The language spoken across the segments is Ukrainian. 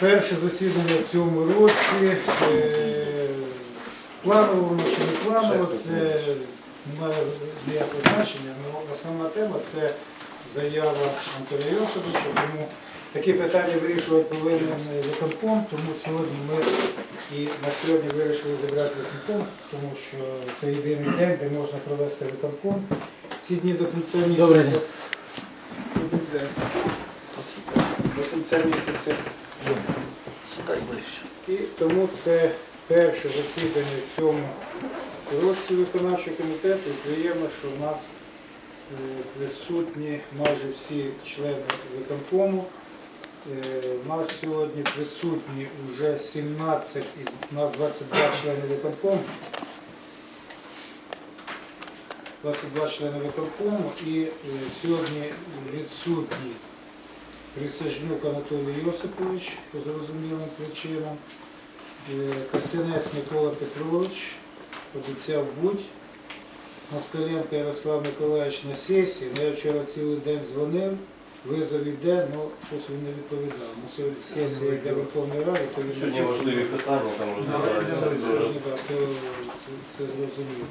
Перше засідання в цьому році. е, Планово воно чи не планово, це має ніякого значення, але основна тема це заява Анатолія Йосиповича, тому такі питання вирішувати повинен виконком, тому сьогодні ми і на сьогодні вирішили зібрати виконком, тому що це єдиний день, де можна провести виконком. Ці дні до кінця місяця. Добрий день. До кінця місяця. Ближче. І тому це перше засідання в цьому році виконавчого комітету. І приємно, що в нас е, присутні майже всі члени виконкому. Е, У нас сьогодні присутні вже 17 із нас 22 члени виконкому. 22 члени виконкому і е, сьогодні відсутній Присяжнюк Анатолій Йосипович по зрозумілим причинам. Е, Костянець Микола Петрович обіцяв бути. Москаленко Ярослав Миколаївич на сесії, я вчора цілий день дзвонив, визов іде, але щось він не відповідав. Ну, сесія йде Верховної Ради, то він Сьогодні важливі питання, там Да, да, да, розглядають. це зрозуміло.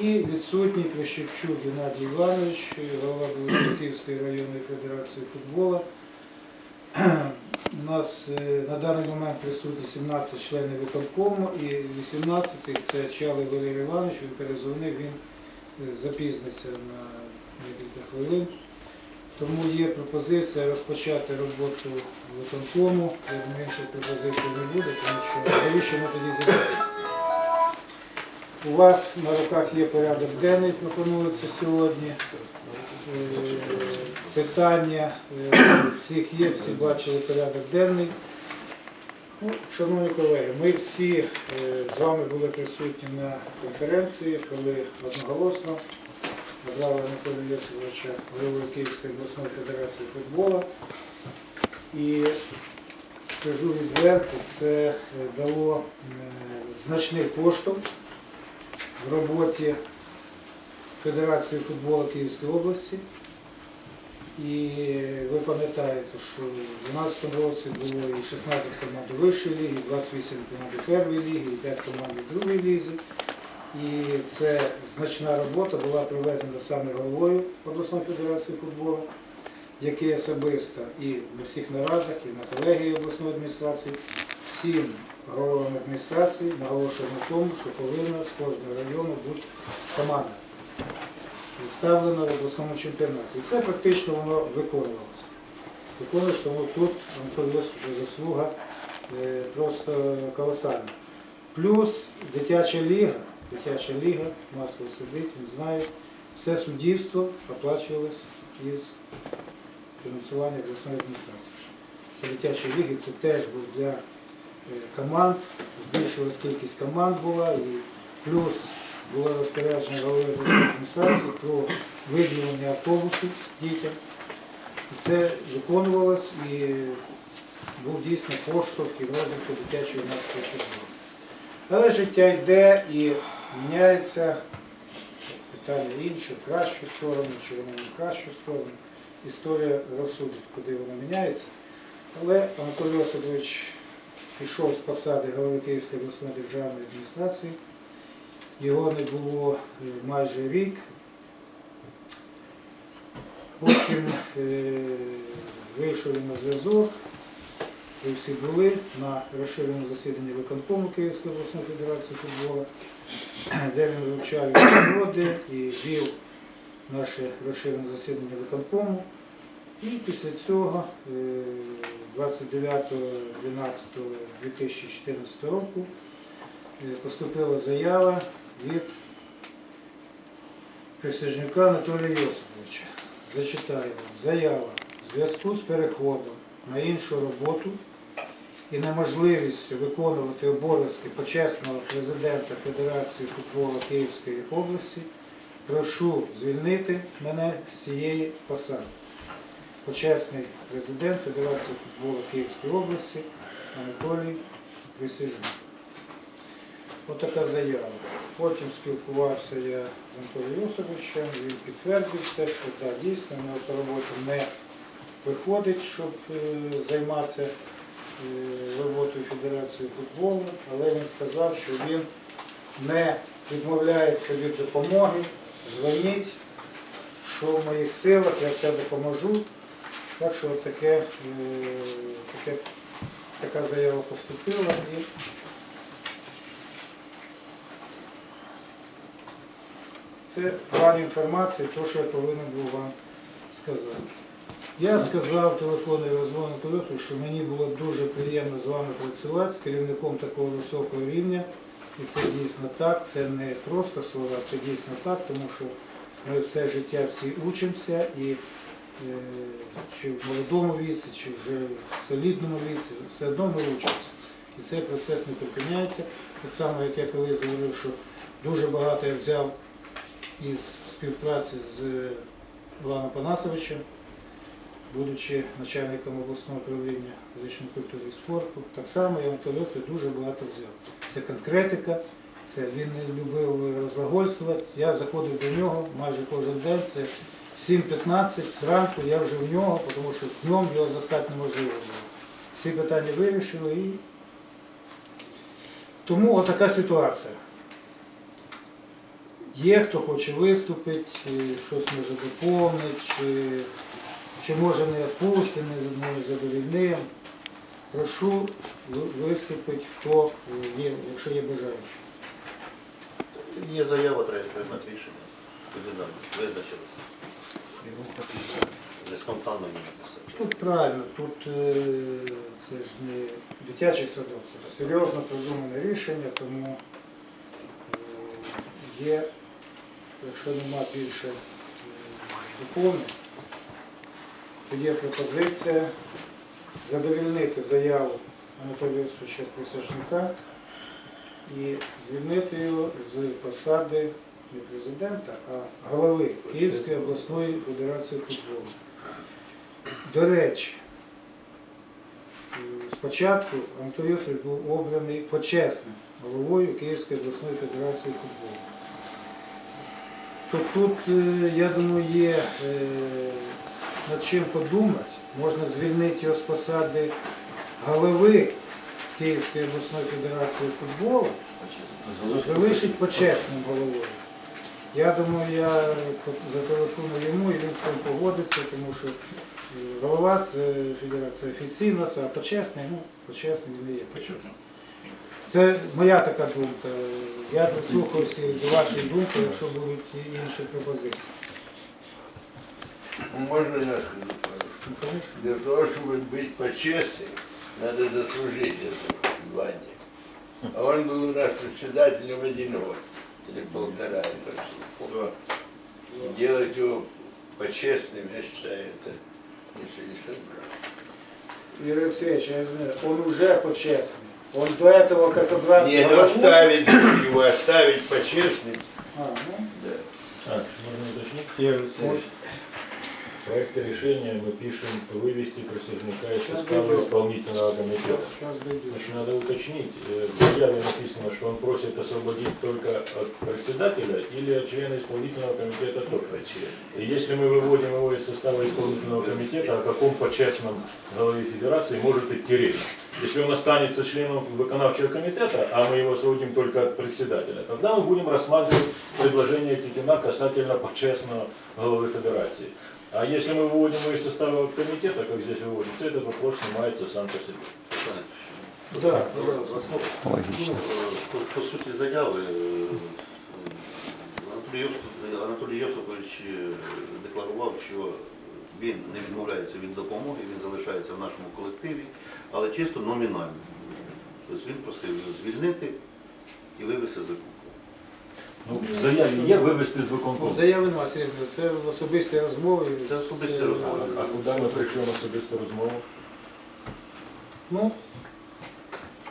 І відсутній Прищепчук Геннадій Іванович, голова Київської районної федерації футболу. У нас е, на даний момент присутні 17 членів виконкому і 18 це Чалий Валерій Іванович, він перезвонив, він е, запізниться на декілька хвилин. Тому є пропозиція розпочати роботу виконкому. Я думаю, пропозицій не буде, тому що навіщо ми тоді зібрали? У вас на руках є порядок денний, пропонується сьогодні. Е, Питання е, всіх є, всі бачили порядок денний. Ну, шановні колеги, ми всі е, з вами були присутні на конференції, коли одноголосно обрали Анатолія Йосифовича головою Київської обласної федерації футболу. І скажу відверто, це дало значний поштовх в роботі Федерації футболу Київської області. І ви пам'ятаєте, що в 2012 році було і 16 команд у вищій лігі, 28 команд у першій лігі, і 5 команд у другій лізі. І це значна робота була проведена саме головою обласної федерації футболу, який особисто і на всіх нарадах, і на колегії обласної адміністрації, всім головам адміністрації наголошує на тому, що повинна з кожного району бути команда представлена в обласному чемпіонаті. І це практично воно виконувалося. Виконуєш, тому тут Йосипович заслуга е, просто колосальна. Плюс дитяча ліга, дитяча ліга, масло сидить, він знає, все суддівство оплачувалось із фінансування обласної адміністрації. По дитячій ліги це теж був для команд, збільшилась кількість команд була, і плюс було розпорядження голови адміністрації про виділення автобусів дітям. І це виконувалось і був дійсно поштовх і розвитку дитячого юнацького футболу. Але життя йде і міняється питання інше, в кращу сторону, чи воно не в кращу сторону. Історія розсудить, куди воно міняється. Але Анатолій Йосипович пішов з посади голови Київської обласної державної адміністрації. Його не було е, майже рік. Потім е, вийшов на зв'язок. Ви всі були на розширеному засіданні виконкому Київської обласної федерації футболу, де він вивчав народи і вів наше розширене засідання виконкому. І після цього е, 29.12.2014 року е, поступила заява від присяжника Анатолія Йосиповича. Зачитаю вам. Заява в зв'язку з переходом на іншу роботу і неможливістю виконувати обов'язки почесного президента Федерації футболу Київської області, прошу звільнити мене з цієї посади. Почесний президент Федерації футболу Київської області Анатолій Присяжний. Отака заява. Потім спілкувався я з Анатолієм Йосиповичем, він підтвердив все, що так, дійсно, нього по роботі не виходить, щоб е, займатися е, роботою Федерації футболу, але він сказав, що він не відмовляється від допомоги, дзвоніть, що в моїх силах, я все допоможу. Так що таке, е, таке, така заява поступила і це в плані інформації, то, що я повинен був вам сказати. Я сказав в телефонній розмові Анатолію, що мені було дуже приємно з вами працювати, з керівником такого високого рівня. І це дійсно так, це не просто слова, це дійсно так, тому що ми все життя всі учимося і чи в молодому віці, чи вже в солідному віці, все одно ми учимося. І цей процес не припиняється. Так само, як я колись говорив, що дуже багато я взяв із співпраці з Іваном Панасовичем, будучи начальником обласного управління фізичної культури і спорту, так само я в Антольоті дуже багато взяв. Це конкретика, це він не любив розлагольствувати. Я заходив до нього майже кожен день, це 7.15 зранку я вже в нього, тому що днем його застати неможливо було. Всі питання вирішили і тому отака ситуація. Є хто хоче виступити, щось може доповнити, чи, чи може не відпустити, не задовільним. Прошу виступити, хто є, якщо є бажаючі. Є заява, треба приймати рішення. Людина визначилася. Не спонтанно її написати. Тут правильно, тут е, це ж не дитячий садок, це серйозно продумане рішення, тому е, є, якщо нема більше е, доповнень, то є пропозиція задовільнити заяву Анатолія Йосифовича Присяжника і звільнити його з посади не президента, а голови Київської обласної федерації футболу. До речі, спочатку Антон Йосифович був обраний почесним головою Київської обласної федерації футболу. То тут, е, я думаю, є е, над чим подумати. Можна звільнити його з посади голови Київської обласної федерації футболу, залишить почесним головою. Я думаю, я зателефоную йому і він з цим погодиться, тому що е, голова це федерація офіційна, а почесний, ну, почесний він не є почесним. Це моя така думка. Я дослухався до вашої думки, якщо будуть і інші пропозиції. Можно я скажу пару Ну, слов? конечно. Для того, чтобы быть почестным, надо заслужить это звание. А он был у нас председателем один год, Или полтора, я точно не помню. И делать его почестным, я считаю, это несовершенно. Юрий Алексеевич, я знаю, он уже почестный. Он до этого как обратно... Не, ну оставить его, оставить почестным, А, ну, да. Так, можно уточнить? В проекте решения мы пишем вывести присяжника из состава исполнительного комитета. Значит, надо уточнить, э, в заяве написано, что он просит освободить только от председателя или от члена исполнительного комитета тоже. И если мы выводим его из состава исполнительного комитета, о каком почестном главе федерации может идти речь? Если он останется членом выполнявшего комитета, а мы его освободим только от председателя, тогда мы будем рассматривать предложение Титина касательно почестного главы федерации. А если мы выводим его из состава комитета, как здесь выводим, то этот вопрос снимается сам по себе. Да, Ну, е, по, по суті заяви, е, Анатолій Йосип- Анатолій Йосипович е, декларував, що він не відмовляється від допомоги, він залишається в нашому колективі, але чисто номінально. Тобто він просив його звільнити і вивести з виконкому. Ну, в заяві є вивести з Ну, виконкому. заяви нема, Сергій, це особисті розмови. Це особисті розмови. А куди ми прийшли на особисту розмову? Ну,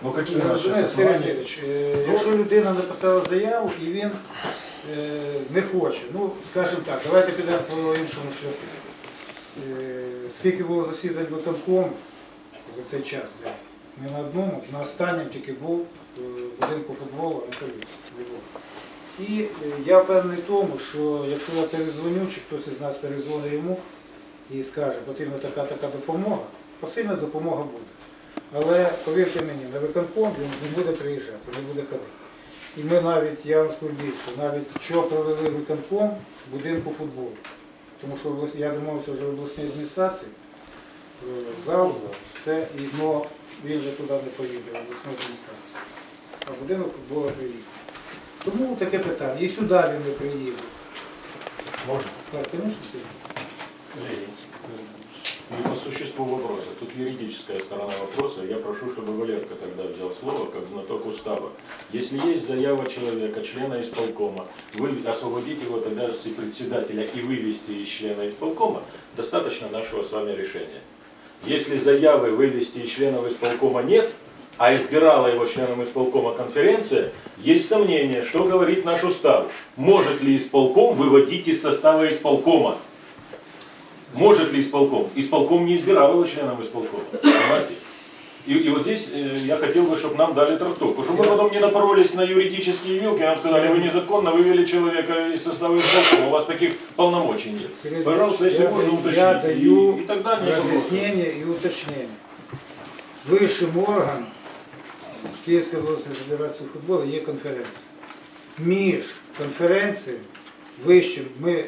Ну, які ви наші розумієте, Сергій основання? Леонідович, е, якщо людина написала заяву і він е, не хоче, ну, скажімо так, давайте підемо по іншому шляху. Е, Скільки було засідань виконком за цей час? Не на одному, на останньому тільки був е, будинку футболу Анатолій І е, я впевнений в тому, що якщо я перезвоню, чи хтось із нас перезвонить йому і скаже, потрібна така така допомога, посильна допомога буде. Але повірте мені, на виконком він не буде приїжджати, не буде ходити. І ми навіть, я вам скажу більше, навіть що провели виконком в будинку футболу. Тому що я домовився вже в обласній адміністрації, е, зал, це і но він вже туди не поїде, в обласну адміністрацію. А будинок було приїде. Тому таке питання. І сюди він не приїде. Можна? Так, Коллеги, И по существу вопроса. Тут юридическая сторона вопроса. Я прошу, чтобы Валерка тогда взял слово, как знаток устава. Если есть заява человека, члена исполкома, вы освободить его тогда с председателя и вывести из члена исполкома, достаточно нашего с вами решения. Если заявы вывести из членов исполкома нет, а избирала его членом исполкома конференция, есть сомнение, что говорит наш устав. Может ли исполком выводить из состава исполкома? Может ли исполком? Исполком не избирал его членом исполкома. Понимаете? И, и вот здесь э, я хотел бы, чтобы нам дали трактовку. Чтобы мы потом не напоролись на юридические вилки, нам сказали, вы незаконно вывели человека из состава исполкома, у вас таких полномочий нет. Сергей Пожалуйста, если я, можно уточнить. я даю и, и тогда не вопрос. разъяснение и уточнение. Высшим органом Київської обласної федерації футболу є конференція. Між конференціями вищим ми, е,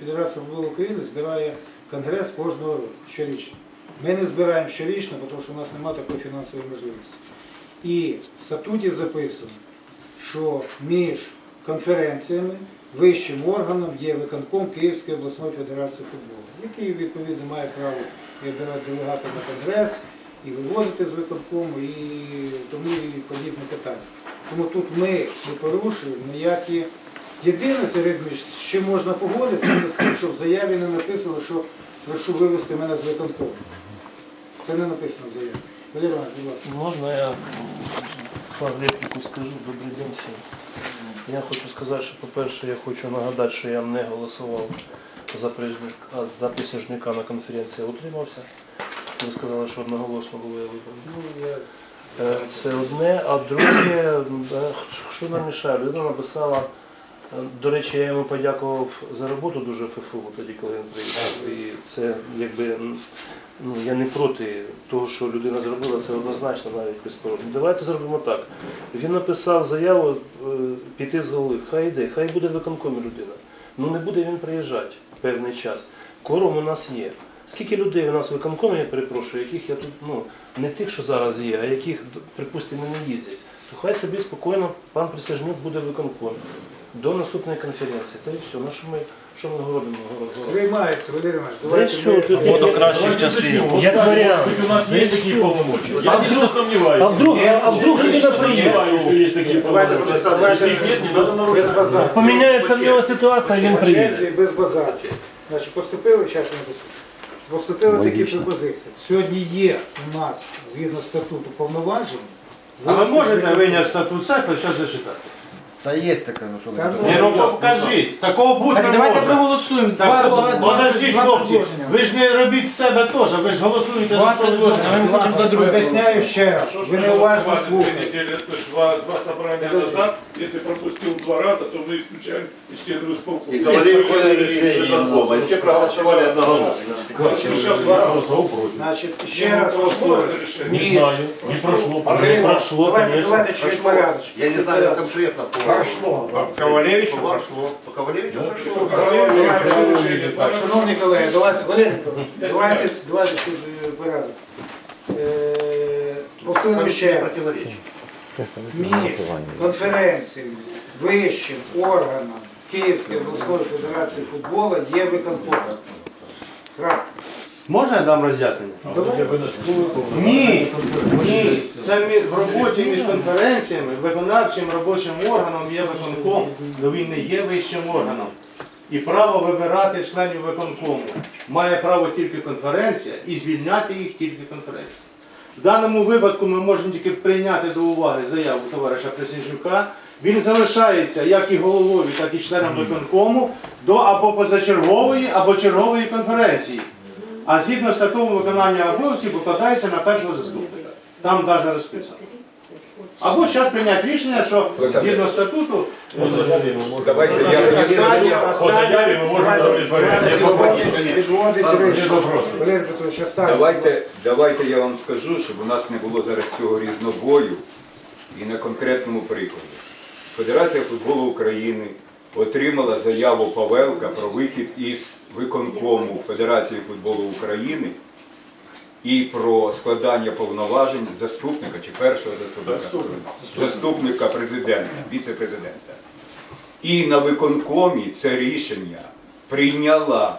Федерація футболу України збирає конгрес кожного року, щорічно. Ми не збираємо щорічно, тому що у нас немає такої фінансової можливості. І в статуті записано, що між конференціями вищим органом є виконком Київської обласної федерації футболу, який відповідно має право вибирати делегата на конгрес і виводити з виконкому, і тому і подібне питання. Тому тут ми не порушуємо ніякі. Єдине, це Ридміч, з чим можна погодитися, це з тим, що в заяві не написано, що прошу вивести мене з виконкому. Це не написано в заяві. Валерій Іванович, будь ласка. Можно я пару репліку скажу? Добрий день всім. Я хочу сказати, що, по-перше, я хочу нагадати, що я не голосував за присяжника, за присяжника на конференції, а утримався. Ви сказали, що одноголосно було я вибраний. Ну, я Е, Це одне, а друге, е, що нам мішає? Людина написала, до речі, я йому подякував за роботу дуже ФФУ тоді, коли він приїхав. І це якби ну, я не проти того, що людина зробила, це однозначно навіть безповоротно. Давайте зробимо так. Він написав заяву е, піти з голови. Хай йде, хай буде в виконкомі людина. Ну не буде він приїжджати певний час. Кором у нас є. Скільки людей у нас в виконкомі, я перепрошую, яких я тут, ну, не тих, що зараз є, а яких, припустимо, не їздять, то хай собі спокійно пан Присяжнюк буде в виконкомі до наступної конференції. Та й все, ну що ми, що ми говоримо? Приймається, Валерій Іванович, Да давайте що, ми- Вот кращих часів. Як варіант. У нас есть такие полномочия. Я А лично сомневаюсь. а вдруг- а вдруг Я людина приедет? сомневаюсь, что есть такие Давайте полномочия. просто давайте Если их нет, не надо без нарушать. базару. Поміняється в нього ситуація, він По черзі, приїде. без базару. Значить, поступили час не поступили. Поступили такі пропозиції. Сьогодні є у нас, згідно статуту, повноваження. А ви можете вийняти статут і зараз зачитати? Та є таке, ну що ви Та тут? ну, Ні, ну покажіть, такого бути Так не давайте може. проголосуємо. Так, Два- по- два- два- Подождіть, два хлопці, предложення. ви ж не робіть себе теж, ви ж голосуєте Два за що ви предложення, хочете. ми хочемо за друге. Об'ясняю ще раз. Ви неуважно слухаєте. Два, два собрания назад, если пропустил два раза, то мы исключаем из членов исполкома. И говорили из виконкома, и все проголосовали одноголосно. Голосовал против. Значить, ще раз повторюю. Не Ні. знаю, не прошло. Валерій Не Іванович, прошло, давайте, конечно. давайте чуть порядочку. Я не знаю конкретно по... Прошло. Ковалевичу По прошло. По Ковалевичу прошло. Давайте, Так, шановні колеги, давайте, Валерій давайте, давайте порядок. Е, Повторюю ще раз. Противоречие. між вищим органом Київської обласної федерації футболу є виконком. Крапка. Можна я дам роз'яснення? На- Ні, ні, це мі- в роботі між конференціями, виконавчим робочим органом є виконком, але він не є вищим органом. І право вибирати членів виконкому має право тільки конференція і звільняти їх тільки конференція. В даному випадку ми можемо тільки прийняти до уваги заяву товариша Присяжнюка. Він залишається як і головою, так і членом виконкому до або позачергової, або чергової конференції. А згідно з такого виконання обов'язків покладається на першого заступника. Там навіть розписано. Або зараз прийняти рішення, що згідно статуту, По заяві ми можемо... Давайте я-. Давайте, давайте я вам скажу, щоб у нас не було зараз цього різнобою і на конкретному прикладі. Федерація футболу України отримала заяву Павелка про вихід із виконкому Федерації футболу України і про складання повноважень заступника чи першого заступника, заступника. Президента, віце-президента. І на виконкомі це рішення прийняла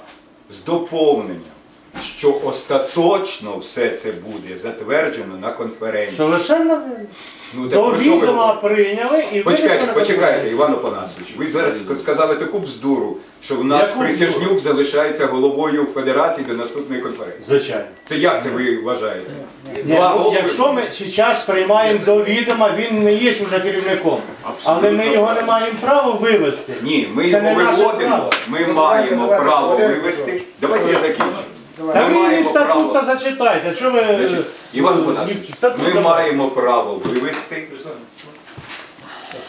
з доповненням, що остаточно все це буде затверджено на конференції. совершенно вірно. Ну, до про що ви відома говорите? прийняли і Почекайте, винесли на почекайте, конференцію. Іван Опанасович. Ви зараз сказали таку бздуру, що в нас Яку Присяжнюк залишається головою федерації до наступної конференції. Звичайно. Це як це ви вважаєте? Ні, Два ну, голови. якщо ми зараз приймаємо до відома, він не є вже керівником. Але ми його не маємо права вивести. Ні, ми Це його не наше виводимо, право. ми маємо право вивести. Давайте я закінчу. Та Ми ви маємо статут право. зачитайте. Що ви Значить, Іван ну, ми маємо право вивести.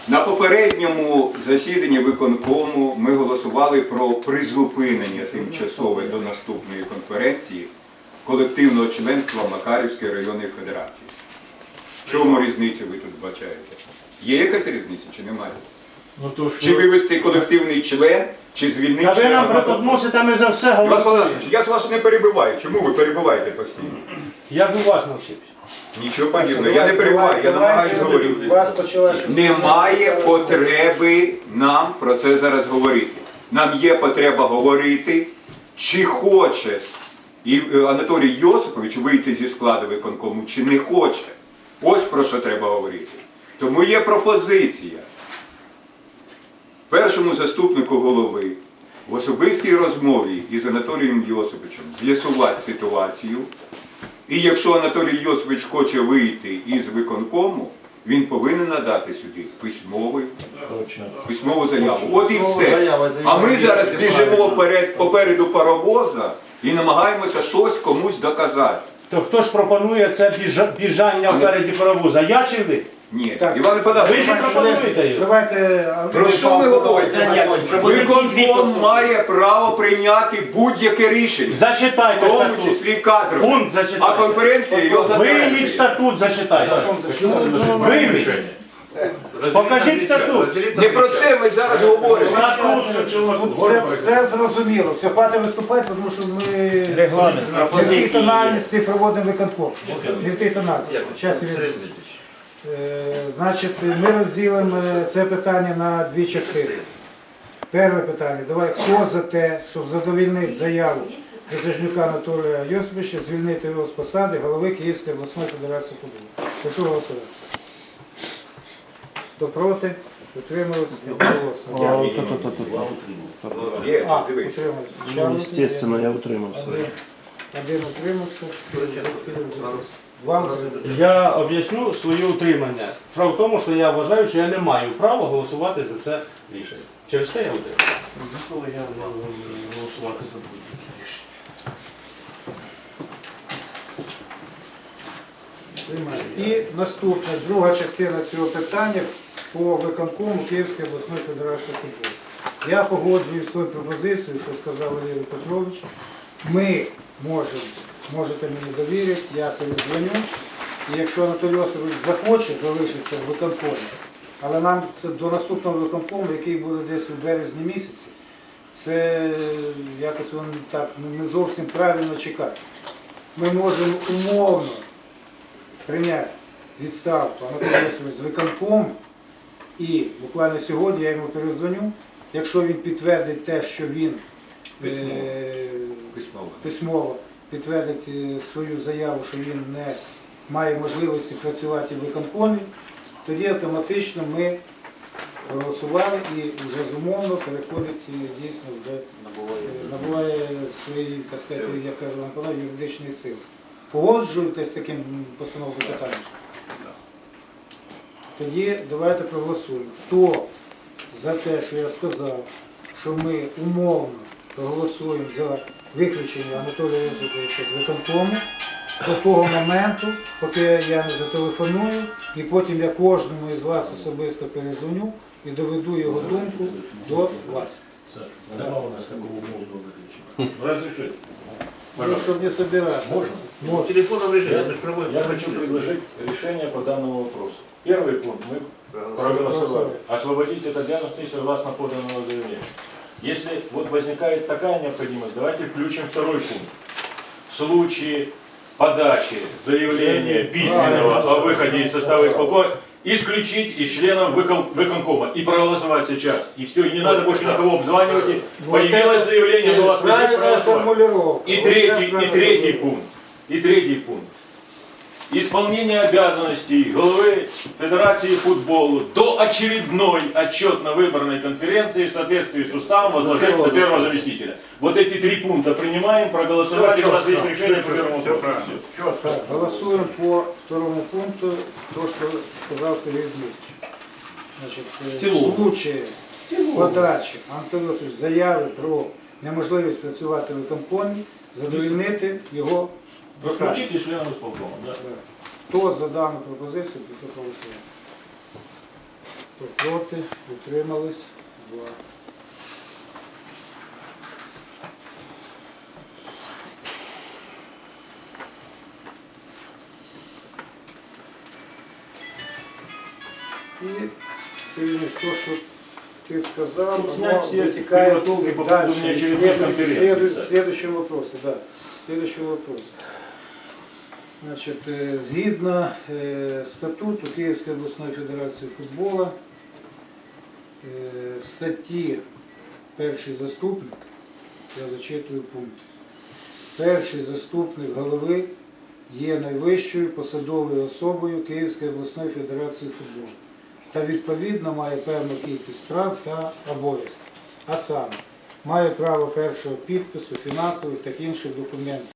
На попередньому засіданні виконкому ми голосували про призупинення тимчасове до наступної конференції колективного членства Макарівської районної федерації. В чому різницю ви тут бачаєте? Є якась різниця чи немає? Ну то Чи вивести колективний член, чи звільнити Та ви нам преподносите, ми за все Іван я з вас не перебиваю. Чому ви перебиваєте постійно? Я ж у вас навчився. Нічого подібного, я не перебиваю, я намагаюся говорити. Вас. Немає потреби нам про це зараз говорити. Нам є потреба говорити, чи хоче і е, Анатолій Йосипович вийти зі складу виконкому, чи не хоче. Ось про що треба говорити. Тому є пропозиція першому заступнику голови в особистій розмові із Анатолієм Йосиповичем з'ясувати ситуацію. І якщо Анатолій Йосипович хоче вийти із виконкому, він повинен надати сюди письмовий, письмову заяву. От і все. А ми зараз біжимо перед, попереду паровоза і намагаємося щось комусь доказати. То хто ж пропонує це біжа- біжання впереді паровоза? Я чи ви? Ні, Так. Іван Ви Павлович, ж пропонуєте його. Давайте, про що ви говорите? Виконком має право прийняти будь-яке рішення. В Зачитайте тому статут. числі кадрове. Пункт зачитайте. А конференція його Вийміть затверджує. статут, зачитайте. Вийміть. Покажіть статут. Не про це ми зараз говоримо. Все, все зрозуміло. Все, хватить виступати, тому що ми Регламент. не в тій тональності проводимо виконком. Не в тій тональності. Час і від- Е, Значить, ми розділимо е, це питання на дві частини. Перше питання. Давай, хто за те, щоб задовільнити заяву Присяжнюка Анатолія Йосиповича, звільнити його з посади голови Київської обласної федерації футболу. Прошу голосувати. Хто проти? Утрималися? Є, А, утрималися. Ну, естественно, я утримався. Один, один утримався. Вам Я об'ясню своє утримання. Справа в тому, що я вважаю, що я не маю права голосувати за це рішення. Через це я утримую. Коли я голосувати за будь-які рішення. І наступна, друга частина цього питання по виконкому Київської обласної федерації футболу. Я погоджуюсь з тою пропозицією, що сказав Валерій Петрович. Ми можемо, можете мені довірити, я передзвоню. І якщо Анатолій Осипович захоче залишитися в виконкомі, але нам це до наступного виконкому, який буде десь у березні місяці, це якось воно так ну, не зовсім правильно чекати. Ми можемо умовно прийняти відставку Анатолія Йосиповича з виконком, і буквально сьогодні я йому перезвоню, якщо він підтвердить те, що він е, Письмово. письмово підтвердить е, свою заяву, що він не має можливості працювати в виконкомі, тоді автоматично ми проголосували і вже зумовно переходить е, дійсно вже е, набуває свої, так сказати, як кажу вам панове, юридичної сили. Погоджуєтесь з таким постановкою питання? Тоді давайте проголосуємо. Хто за те, що я сказав, що ми умовно проголосуємо за виключення Анатолія Йосиповича з виконкому, до того моменту, поки я не зателефоную, і потім я кожному із вас особисто перезвоню і доведу його думку до вас. Саша, нема у нас такого мозга выключения. Разрешите. Ну, щоб не собираться. Можно? В телефонном режиме, Я, мы же проводим. я хочу предложить решение по данному вопросу. Первый пункт мы проголосовали. Освободить этот диагноз согласно поданному заявлению. Если вот возникает такая необходимость, давайте включим второй пункт. В случае подачи заявления письменного о выходе из состава исполкома исключить из членов выкон- выконкома и проголосовать сейчас. И все, и не надо больше никого обзванивать. И Появилось заявление, было Правильная формулировка. И Вот третий, и третий пункт. И третий пункт. Исполнение обязанностей главы Федерации футбола до очередной отчетно-выборной конференции в соответствии с уставом возложить на первого заместителя. Вот эти три пункта принимаем, проголосовать, и у нас есть решение по первому вопросу. Всё. Так, голосуем по второму пункту, то, что сказал Сергей Дмитриевич. Значит, э, цілому. в случае подачі Антон Йосифович заяви про неможливість працювати в виконкомі, задовільнити його прохання. Включите членов исполкома. Да. Да. Хто за дану пропозицію, прошу голосувати. Хто проти, утримались, два. І Сергій, то, що ти сказав, Щоб оно снять все вытекает подготовки по дальше. поводу неочередной Следует- конференции, следует- да. Следующий вопрос, да. Следующий вопрос. Значить, е, згідно е, статуту Київської обласної федерації футболу, е, в статті перший заступник, я зачитую пункт. Перший заступник голови є найвищою посадовою особою Київської обласної федерації футболу та відповідно має певну кількість прав та обов'язків. А саме, має право першого підпису, фінансових та інших документів